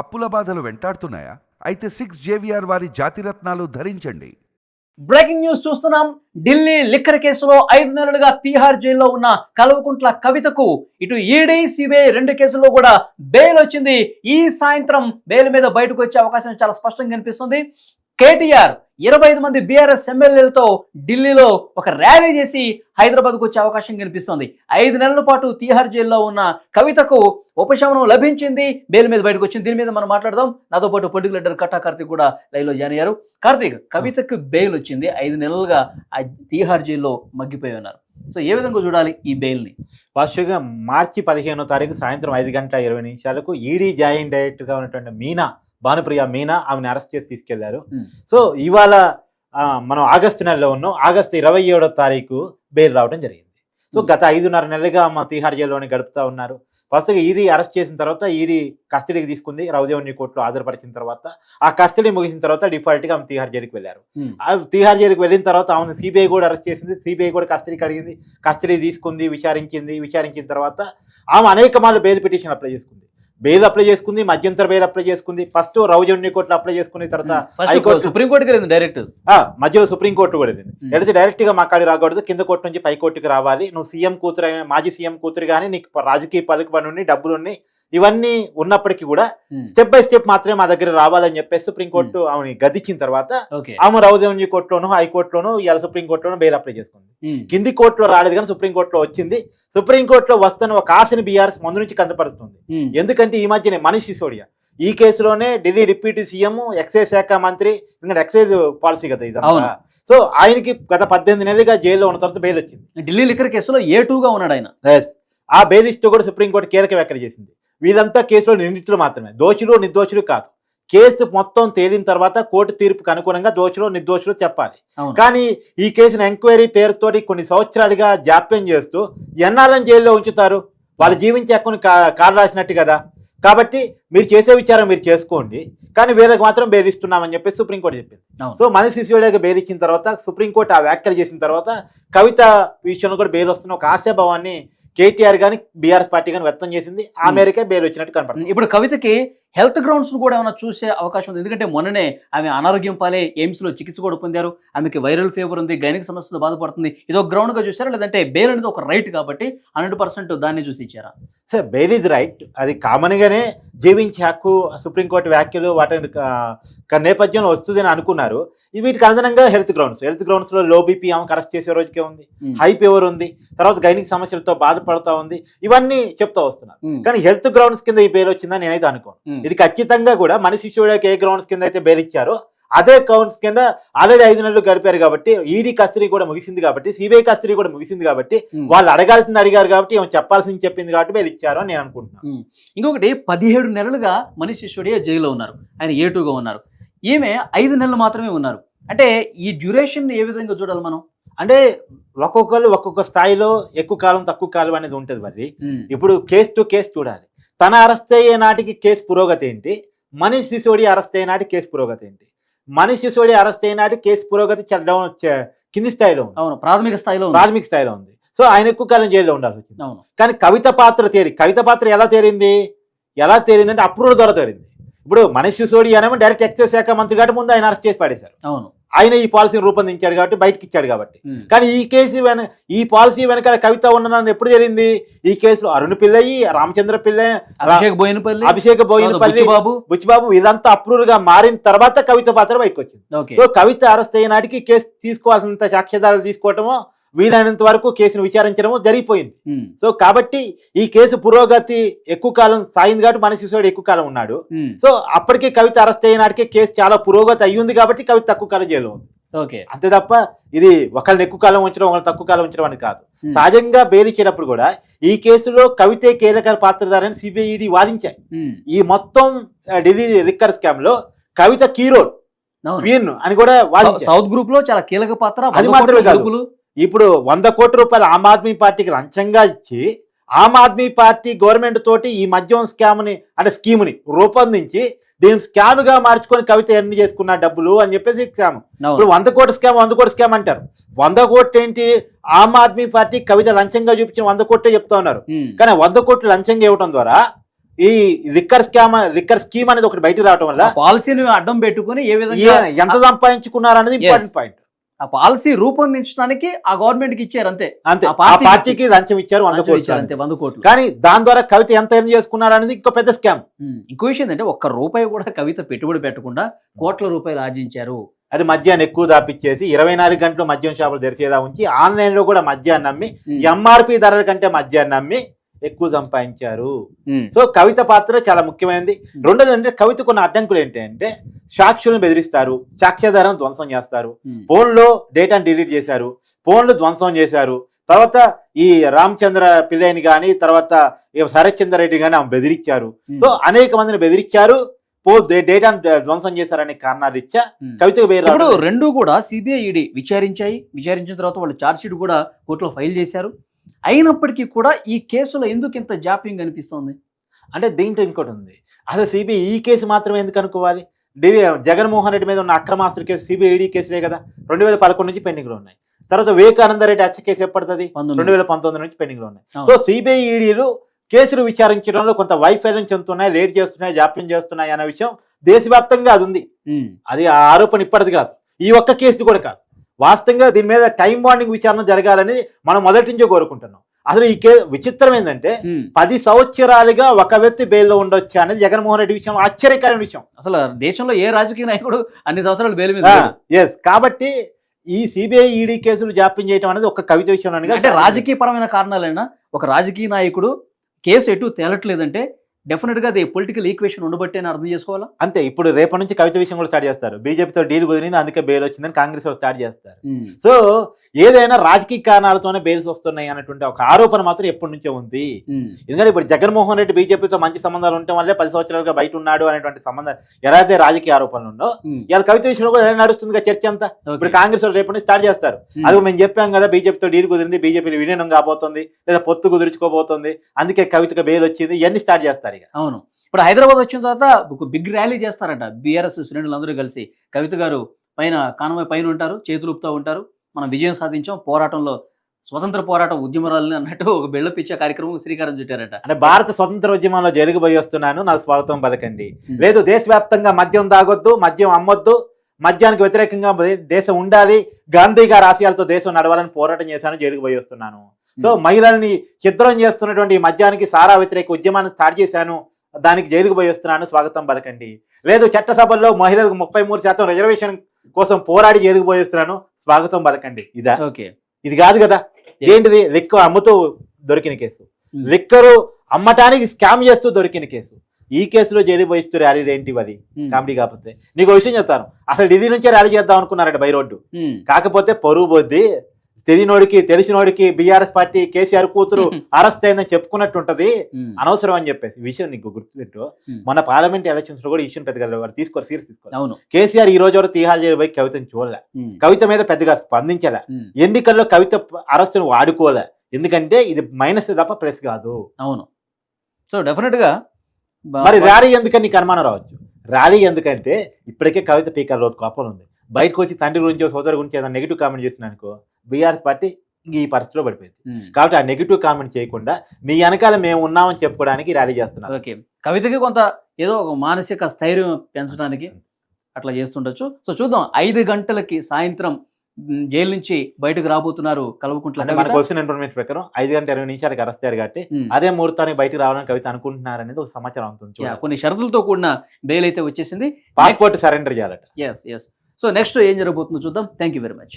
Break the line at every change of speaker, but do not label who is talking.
అప్పుల బాధలు వెంటాడుతున్నాయా? అయితే సిక్స్ జేవిఆర్ వారి జాతిరత్నాలు ధరించండి.
బ్రేకింగ్ న్యూస్ చూస్తున్నాం. ఢిల్లీ లిక్కర్ కేసులో ఐదు నెలలుగా తీహార్ జైల్లో ఉన్న కల్వకుంట్ల కవితకు ఇటు ఈడీ సిబిఐ రెండు కేసుల్లో కూడా బెయిల్ వచ్చింది. ఈ సాయంత్రం బెయిల్ మీద బయటకు వచ్చే అవకాశం చాలా స్పష్టంగా కనిపిస్తుంది. కేటీఆర్ ఇరవై ఐదు మంది బీఆర్ఎస్ ఎమ్మెల్యేలతో ఢిల్లీలో ఒక ర్యాలీ చేసి హైదరాబాద్కు వచ్చే అవకాశం కనిపిస్తోంది. ఐదు నెలల పాటు తీహార్ జైల్లో ఉన్న కవితకు ఉపశమనం లభించింది. బెయిల్ మీద బయటకు వచ్చింది. దీని మీద మనం మాట్లాడదాం. నాతో పాటు పొలిటికల్ లీడర్ కట్టా కార్తీక్ కూడా లైవ్లో జాయిన్ అయ్యారు. కార్తీక్ కవితకు బెయిల్ వచ్చింది. ఐదు నెలలుగా ఆ తీహార్ జైల్లో మగ్గిపోయి ఉన్నారు. సో ఏ విధంగా చూడాలి ఈ బెయిల్ని?
వాస్తవంగా మార్చి పదిహేనో తారీఖు సాయంత్రం ఐదు గంటల ఇరవై నిమిషాలకు ఈడీ జాయింట్ డైరెక్టర్గా ఉన్నటువంటి మీనా భానుప్రియ మీనా ఆమెను అరెస్ట్ చేసి
తీసుకెళ్ళారు.
సో ఇవాళ మనం ఆగస్టు నెలలో ఉన్నాం. ఆగస్టు ఇరవై ఏడో తారీఖు బెయిల్ రావడం జరిగింది. సో. గత ఐదున్నర నెలలుగా మా తిహార్ జైల్లోనే గడుపుతా ఉన్నారు. ఫస్ట్గా ఈడీ అరెస్ట్ చేసిన తర్వాత ఈడీ కస్టడీకి తీసుకుంది. రౌదేవన్యూ కోర్టులో హాజరుపరిచిన తర్వాత ఆ కస్టడీ ముగిసిన తర్వాత డిఫాల్ట్గా ఆమె తిహార్ జైలుకి వెళ్ళారు. ఆ తిహార్ జైలుకి వెళ్ళిన తర్వాత ఆమెను సిబిఐ కూడా అరెస్ట్ చేసింది. సిబిఐ కూడా కస్టడీకి అడిగింది కస్టడీ తీసుకుంది విచారించింది. విచారించిన తర్వాత ఆమె అనేక మార్లు బెయిల్ పిటిషన్ అప్లై చేసుకుంది. బెయిల్ అప్లై చేసుకుంది మధ్యంతర బెయిల్ అప్లై చేసుకుంది. ఫస్ట్ రౌజన్య కోర్టులో అప్లై చేసుకున్న తర్వాత
ఫస్ట్
హైకోర్టు
సుప్రీంకోర్టుకి డైరెక్ట్
మధ్యలో సుప్రీంకోర్టు కూడా వెళ్ళింది.
Hmm.
డైరెక్ట్గా మా కాడి రాకూడదు కింద కోర్టు నుంచి పై కోర్టుకి రావాలి. నువ్వు సీఎం కూతురు మాజీ సీఎం కూతురు కానీ నీకు రాజకీయ పలుకుబడి ఉండి డబ్బులు ఉన్నాయి ఇవన్నీ ఉన్నప్పటికీ కూడా స్టెప్ బై స్టెప్ మాత్రమే మా దగ్గర రావాలని చెప్పేసి సుప్రీంకోర్టు ఆమెని గదిచ్చిన తర్వాత ఆమె రౌజన్య కోర్టులోను హైకోర్టులోను ఇవాళ సుప్రీంకోర్టులోను బెయిల్ అప్లై చేసుకుంది. కింది కోర్టులో రాలేదు కానీ సుప్రీంకోర్టులో వచ్చింది. సుప్రీంకోర్టులో వస్తున్న ఒక ఆశని బీఆర్ఎస్ ముందు నుంచి కందపరుస్తుంది. ఎందుకంటే ఈ మధ్యనే మనీష్ సిసోడియా. ఈ కేసులోనే ఢిల్లీ డిప్యూటీ సీఎం ఎక్సైజ్ శాఖ మంత్రి ఎందుకంటే ఎక్సైజ్ పాలసీ కదా. ఇదంతా. సో ఆయనకి గత పద్దెనిమిది నెలలుగా జైల్లో ఉన్న తర్వాత బెయిల్ వచ్చింది.
ఢిల్లీ లిక్కర్ కేసులో ఏ టూగా ఉన్నాడు ఆయన.
ఆ బెయిల్ ఇస్తూ కూడా సుప్రీంకోర్టు కీలక వ్యాఖ్యలు చేసింది. వీళ్ళంతా కేసులో నిందితులు మాత్రమే. దోషులు నిర్దోషులు కాదు. కేసు మొత్తం తేలిన తర్వాత కోర్టు తీర్పుకు అనుగుణంగా దోషులు నిర్దోషులు చెప్పాలి. కానీ ఈ కేసును ఎంక్వైరీ పేరుతోటి కొన్ని సంవత్సరాలుగా జాప్యం చేస్తూ ఎన్నాళ్ళని జైల్లో ఉంచుతారు? వాళ్ళు జీవించే హక్కుని కారు రాసినట్టు కదా. కాబట్టి మీరు చేసే విచారం మీరు చేసుకోండి కానీ వీళ్ళకి మాత్రం బెయిల్ ఇస్తున్నామని చెప్పేసి సుప్రీంకోర్టు చెప్పింది. సో మనీష్ సిసోడియాకి బెయిల్ ఇచ్చిన తర్వాత సుప్రీంకోర్టు ఆ వ్యాఖ్యలు చేసిన తర్వాత కవిత విషయంలో కూడా బెయిల్ వస్తున్న ఒక ఆశాభావాన్ని కేటీఆర్ కానీ బీఆర్ఎస్ పార్టీ కానీ వ్యక్తం చేసింది. ఆ. మేరకే బెయిల్ వచ్చినట్టు కనపడుతుంది.
ఇప్పుడు కవితకి హెల్త్ గ్రౌండ్స్ కూడా ఏమైనా చూసే అవకాశం ఉంది. ఎందుకంటే మొన్ననే ఆమె అనారోగ్యం పాలే ఎయిమ్స్లో చికిత్స కూడా పొందారు. ఆమెకి వైరల్ ఫీవర్ ఉంది గైనిక్ సమస్యతో బాధపడుతుంది. ఇది ఒక గ్రౌండ్గా చూసారా? లేదంటే బెయిల్ అనేది ఒక రైట్ కాబట్టి హండ్రెడ్ పర్సెంట్ దాన్ని చూసి ఇచ్చారా?
Sir bail is right. అది కామన్ గానే జీవించే హక్కు సుప్రీంకోర్టు వ్యాఖ్యలు వాటి నేపథ్యంలో వస్తుందని అనుకున్నారు. ఇది వీటికి అదనంగా హెల్త్ గ్రౌండ్స్. హెల్త్ గ్రౌండ్స్లో లో బీపీ ఆమెకు అరెస్ట్ చేసే రోజుకే ఉంది. హై ఫీవర్ ఉంది. తర్వాత గైనిక్ సమస్యలతో బాధపడతా ఉంది. ఇవన్నీ చెప్తా వస్తున్నారు కానీ హెల్త్ గ్రౌండ్స్ కింద ఈ బెయిల్ వచ్చిందని నేనైతే అనుకోను. ఇది ఖచ్చితంగా కూడా మన శిశువుడికి ఏ గ్రౌండ్స్ కింద అయితే బెయిల్ ఇచ్చారో అదే గ్రౌండ్స్ కింద ఆల్రెడీ ఐదు నెలలు గడిపారు కాబట్టి ఈడీ కస్టడీ కూడా ముగిసింది కాబట్టి సిబిఐ కస్టడీ కూడా ముగిసింది కాబట్టి. వాళ్ళు అడగాల్సింది అడిగారు కాబట్టి ఏమో చెప్పాల్సింది చెప్పింది కాబట్టి బెయిల్ ఇచ్చారు అని నేను అనుకుంటున్నాను
ఇంకొకటి పదిహేడు నెలలుగా మనీష్ సిసోడియా జైల్లో ఉన్నారు. ఆయన ఏ టూగా ఉన్నారు. ఈమె ఐదు నెలలు మాత్రమే ఉన్నారు. అంటే ఈ డ్యూరేషన్ ఏ విధంగా చూడాలి మనం?
అంటే ఒక్కొక్కరు ఒక్కొక్క స్థాయిలో ఎక్కువ కాలం తక్కువ కాలం అనేది ఉంటుంది మరి. ఇప్పుడు కేసు టు కేసు చూడాలి. తన అరెస్ట్ అయ్యే నాటికి కేసు పురోగతి ఏంటి? మనీష్ సిసోడి అరెస్ట్ అయ్యే నాటి కేసు పురోగతి ఏంటి? మనీష్ సిసోడి అరెస్ట్ అయిన నాటి కేసు పురోగతి చాలా డౌన్ కింది స్థాయిలో ఉంది.
అవును ప్రాథమిక స్థాయిలో.
ప్రాథమిక స్థాయిలో ఉంది. సో ఆయన ఎక్కువ కాలం జైల్లో ఉండాల్సి వచ్చింది. కానీ కవిత పాత్ర తేలి కవిత పాత్ర ఎలా తేలింది ఎలా తేలిందంటే అప్రూవల్ ద్వారా తేలింది ఇప్పుడు మనీష్ సిసోడి అనేమో డైరెక్ట్ ఎక్సైజ్ శాఖ మంత్రి కాబట్టి ముందు ఆయన అరెస్ట్ చేసి పడేశారు.
అవును.
ఆయన ఈ పాలసీని రూపొందించాడు కాబట్టి బయటకి ఇచ్చాడు కాబట్టి కానీ ఈ కేసు వెన ఈ పాలసీ వెనకాల కవిత ఉన్నదని ఎప్పుడు జరిగింది? ఈ కేసులో అరుణ్ పిల్లయి రామచంద్ర పిల్లయ్య
అభిషేక్ బోయినపల్లి
అభిషేక్ బోయినపల్లి
బుచ్చిబాబు.
బుచ్చిబాబు ఇదంతా అప్రూవల్గా మారిన తర్వాత కవిత పాత్ర బయటకు వచ్చింది సో కవిత అరెస్ట్ అయిన నాటికి కేసు తీసుకోవాల్సినంత సాక్ష్యాధారాలు తీసుకోవటము వీలైనంత వరకు కేసును విచారించడము జరిగిపోయింది. సో కాబట్టి ఈ కేసు పురోగతి ఎక్కువ కాలం సాగింది కాబట్టి మన శిశువుడు ఎక్కువ కాలం ఉన్నాడు. సో అప్పటికే కవిత అరెస్ట్ అయిన నాటికి కేసు చాలా పురోగతి అయ్యింది కాబట్టి కవిత తక్కువ కాలం జైల్లో ఉంది.
ఓకే.
అంతే తప్ప ఇది ఒకరిని ఎక్కువ కాలం ఉంచడం ఒకరిని తక్కువ కాలం ఉంచడం అని కాదు. సహజంగా బెయిల్ ఇచ్చేటప్పుడు కూడా ఈ కేసులో కవితే కీలక పాత్రధారని సిబిఐడి వాదించాయి. ఈ మొత్తం ఢిల్లీ లిక్కర్ స్కామ్లో కవిత కీరోడ్. క్వీన్ అని కూడా వాదించారు
సౌత్ గ్రూప్లో చాలా కీలక పాత్ర
అది మాత్రమే కాదు. ఇప్పుడు వంద కోట్ల రూపాయలు ఆమ్ ఆద్మీ పార్టీకి లంచంగా ఇచ్చి ఆమ్ ఆద్మీ పార్టీ గవర్నమెంట్ తోటి ఈ మద్యం స్కామ్ని అంటే స్కీమ్ని రూపొందించి దీన్ని స్కామ్గా మార్చుకొని కవిత ఎర్న్ చేసుకున్న డబ్బులు అని చెప్పేసి స్కామ్. ఇప్పుడు వంద కోట్ల స్కామ్ వంద కోట్ల స్కామ్ అంటారు. వంద కోట్లు ఏంటి? ఆమ్ ఆద్మీ పార్టీ కవిత లంచంగా చూపించిన వంద కోట్లే చెప్తా ఉన్నారు. కానీ వంద కోట్లు లంచంగా ఇవ్వడం ద్వారా ఈ లిక్కర్ స్కామ్ లిక్కర్ స్కీమ్ అనేది ఒకటి బయటకు రావడం వల్ల
పాలసీని అడ్డం పెట్టుకుని ఏ విధంగా
ఎంత సంపాదించుకున్నారు అనేది ఇంపార్టెంట్ పాయింట్.
ఆ పాలసీ రూపొందించడానికి ఆ గవర్నమెంట్కి ఇచ్చారు అంతే.
అంతే.
ఆ పార్టీకి
లంచం ఇచ్చారు వంద కోట్లు.
అంతే వంద కోట్లు.
కానీ దాని ద్వారా కవిత ఎంత ఎర్న్ చేసుకున్నారు అనేది ఇంకో పెద్ద స్కామ్
ఇంకో విషయం ఏంటంటే ఒక్క రూపాయి కూడా కవిత పెట్టుబడి పెట్టకుండా కోట్ల రూపాయలు ఆర్జించారు.
అది మద్యాన్ని ఎక్కువ దాపిచ్చేసి ఇరవై నాలుగు గంటలు మద్యం షాపులు తెరిచేలా ఉంచి ఆన్లైన్లో కూడా మద్యాన్ని
ఉమ్,
ఎంఆర్పి ధరల కంటే మద్యాన్ని అమ్మి ఎక్కువ సంపాదించారు. సో కవిత పాత్ర చాలా ముఖ్యమైనది. రెండోది అంటే కవిత కొన్ని అడ్డంకులు ఏంటంటే సాక్షులను బెదిరిస్తారు సాక్ష్యాధారం ధ్వంసం చేస్తారు. ఫోన్లో డేటాను డిలీట్ చేశారు ఫోన్లు ధ్వంసం చేశారు. తర్వాత ఈ రామచంద్ర పిల్లని కానీ తర్వాత శరత్చంద్ర రెడ్డి కానీ ఆమె బెదిరించారు. సో అనేక మందిని బెదిరించారు. పో డే- డేటాను ధ్వంసం చేశారనే కారణాలు ఇచ్చా. కవితకు వేరే లేదు.
రెండు కూడా సిబిఐ ఈడీ విచారించాయి. విచారించిన తర్వాత వాళ్ళు ఛార్జ్ షీట్ కూడా కోర్టులో ఫైల్ చేశారు. అయినప్పటికీ కూడా ఈ కేసులో ఎందుకు ఇంత జాప్యం కనిపిస్తోంది?
అంటే దీంట్లో ఇంకోటి ఉంది. అసలు సిబిఐ ఈ కేసు మాత్రమే ఎందుకు అనుకోవాలి? జగన్మోహన్ రెడ్డి మీద ఉన్న అక్రమాస్తుల కేసు సిబిఐ ఈడీ కేసులే కదా. రెండు వేల పదకొండు నుంచి పెండింగ్లో ఉన్నాయి. తర్వాత వివేకానంద రెడ్డి హత్య కేసు ఎప్పటిది రెండు వేల పంతొమ్మిది నుంచి పెండింగ్లో ఉన్నాయి. సో సిబిఐ ఈడీలు కేసులు విచారించడంలో కొంత వైఫల్యం చెందుతున్నాయి లేట్ చేస్తున్నాయి జాప్యం చేస్తున్నాయి అనే విషయం దేశవ్యాప్తంగా అది ఉంది. అది ఆ ఆరోపణ ఇప్పటిది కాదు. ఈ ఒక్క కేసు కూడా కాదు. వాస్తవంగా దీని మీద టైం బాండింగ్ విచారణ జరగాలని మనం మొదటి నుంచే కోరుకుంటున్నాం అసలు ఈ కే విచిత్రం ఏంటంటే. పది సంవత్సరాలుగా ఒక వ్యక్తి బెయిల్లో ఉండొచ్చు అనేది జగన్మోహన్ రెడ్డి విషయం ఆశ్చర్యకరమైన విషయం
అసలు దేశంలో ఏ రాజకీయ నాయకుడు అన్ని సంవత్సరాలు బెయిల్ మీద.
ఎస్ కాబట్టి ఈ సిబిఐ ఈడీ కేసులు జాప్యం చేయడం అనేది ఒక కవిత విషయం
అంటే రాజకీయ పరమైన కారణాలైనా ఒక రాజకీయ నాయకుడు కేసు ఎటు తేలట్లేదంటే డెఫినెట్గా అది పొలిటికల్ ఈక్వేషన్ ఉండబట్టే అని అర్థం చేసుకోవాలా?
అంతే ఇప్పుడు రేపటి నుంచి కవిత విషయం కూడా స్టార్ట్ చేస్తారు. బీజేపీతో డీల్ కుదిరింది అందుకే బెయిల్ వచ్చిందని కాంగ్రెస్ వాళ్ళు స్టార్ట్ చేస్తారు.
ఉమ్,
సో ఏదైనా రాజకీయ కారణాలతోనే బెయిల్స్ వస్తున్నాయి అన్నటువంటి ఒక ఆరోపణ మాత్రం ఎప్పటి నుంచో ఉంది.
ఉమ్,
ఎందుకంటే ఇప్పుడు జగన్మోహన్ రెడ్డి బీజేపీతో మంచి సంబంధాలు ఉండటం వల్లే పది సంవత్సరాలుగా బయట ఉన్నాడు అనేటువంటి సంబంధం ఎలాంటి రాజకీయ ఆరోపణలు ఉన్నో
ఉమ్,
ఇవాళ కవిత విషయంలో కూడా ఎలా నడుస్తుంది చర్చ అంతా. ఇప్పుడు కాంగ్రెస్ వాళ్ళు రేపటి నుంచి స్టార్ట్ చేస్తారు. అది మేము చెప్పాం కదా బీజేపీతో డీల్ కుదిరింది బీజేపీ విలీనం కాబోతుంది లేదా పొత్తు కుదుర్చుకోబోతుంది అందుకే కవితకు బెయిల్ వచ్చింది ఇవన్నీ స్టార్ట్ చేస్తారు. ఇక
అవును. ఇప్పుడు హైదరాబాద్ వచ్చిన తర్వాత ఒక బిగ్ ర్యాలీ చేస్తారట. బీఆర్ఎస్ శ్రేణులు అందరూ కలిసి. కవిత గారు పైన కానమై పైన ఉంటారు చేతులు ఊపుతూ ఉంటారు. మనం విజయం సాధించాం పోరాటంలో స్వతంత్ర పోరాటం ఉద్యమరాలని అన్నట్టు ఒక బిల్డప్ ఇచ్చే కార్యక్రమం శ్రీకారం చుట్టారట.
అంటే భారత స్వతంత్ర ఉద్యమంలో జరుగుబోయి పోయి వస్తున్నాను నాకు స్వాగతం పలకండి. లేదు దేశవ్యాప్తంగా మద్యం తాగొద్దు మద్యం అమ్మొద్దు మద్యానికి వ్యతిరేకంగా దేశం ఉండాలి గాంధీ గారి ఆశయాలతో దేశం నడవాలని పోరాటం చేశాను జైలుకు పోయి వస్తున్నాను. సో మహిళల్ని చిత్రం చేస్తున్నటువంటి ఈ మద్యానికి సారా వ్యతిరేక ఉద్యమాన్ని స్టార్ట్ చేశాను. దానికి జైలుకు పోయి వస్తున్నాను. స్వాగతం పలకండి. లేదు చట్టసభల్లో మహిళలకు ముప్పై మూడు శాతం రిజర్వేషన్ కోసం పోరాడి జైలుకు పోయి వస్తున్నాను. స్వాగతం పలకండి. ఇదా.
ఓకే.
ఇది కాదు కదా. ఏంటిది? లిక్కర్ అమ్ముతూ దొరికిన కేసు. లిక్కరు అమ్మటానికి స్కామ్ చేస్తూ దొరికిన కేసు. ఈ కేసులో జైలు పోయిస్తూ ర్యాలీ ఏంటి మరి కామెడీ కాకపోతే. నీకు విషయం చెప్తాను. అసలు ఢిల్లీ నుంచే ర్యాలీ చేద్దాం అనుకున్నారట బై రోడ్డు. కాకపోతే పరువు బొద్ది తెలియనోడికి తెలిసినోడికి బీఆర్ఎస్ పార్టీ కేసీఆర్ కూతురు అరెస్ట్ అయిందని చెప్పుకున్నట్టు ఉంటది అనవసరం అని చెప్పేసి. ఈ విషయం నీకు గుర్తుపెట్టు. మన పార్లమెంట్ ఎలక్షన్స్లో కూడా ఈ విషయం పెద్దగా వారు తీసుకోరు సీరియస్ తీసుకోరు
అవును.
కేసీఆర్ ఈ రోజు వరకు తీహార్ జైలు పోయి కవితను చూడలే. కవిత మీద పెద్దగా స్పందించలే. ఎన్నికల్లో కవిత అరెస్టును వాడుకోలే. ఎందుకంటే ఇది మైనస్ తప్ప ప్లస్ కాదు.
అవును. సో డెఫినెట్గా
మరి ర్యాలీ ఎందుకని నీకు అనుమానం రావచ్చు? ర్యాలీ ఎందుకంటే ఇప్పటికే కవిత పీకర్ రోజు కోపం ఉంది. బయటకు వచ్చి తండ్రి గురించి సోదరు గురించి ఏదైనా నెగిటివ్ కామెంట్ చేసిన అనుకో బీఆర్ఎస్ పార్టీ ఈ పరిస్థితిలో పడిపోయింది.
ఉమ్,
కాబట్టి ఆ నెగిటివ్ కామెంట్ చేయకుండా మీ వెనకాల మేము ఉన్నామని చెప్పుకోవడానికి ర్యాలీ చేస్తున్నారు.
ఓకే కవితకి కొంత ఏదో ఒక మానసిక స్థైర్యం పెంచడానికి అట్లా చేస్తుండొచ్చు. సో చూద్దాం. ఐదు గంటలకి సాయంత్రం జైలు నుంచి బయటకు రాబోతున్నారు కల్వకుంట్ల.
మనకు వచ్చిన ఇన్ఫర్మేషన్ ప్రకారం ఐదు గంటల ఇరవై నిమిషాలకు అరెస్ట్ అయ్యారు కాబట్టి
ఉమ్,
అదే ముహూర్తానికి బయటకు రావాలని కవిత అనుకుంటున్నారు అనేది ఒక సమాచారం అవుతుంది
కొన్ని షరతులతో కూడిన బెయిల్ అయితే వచ్చేసింది.
పాస్పోర్ట్ సరెండర్ చేయాలట.
ఎస్ ఎస్ సో నెక్స్ట్ ఏం జరగబోతుందో చూద్దాం. Thank you very much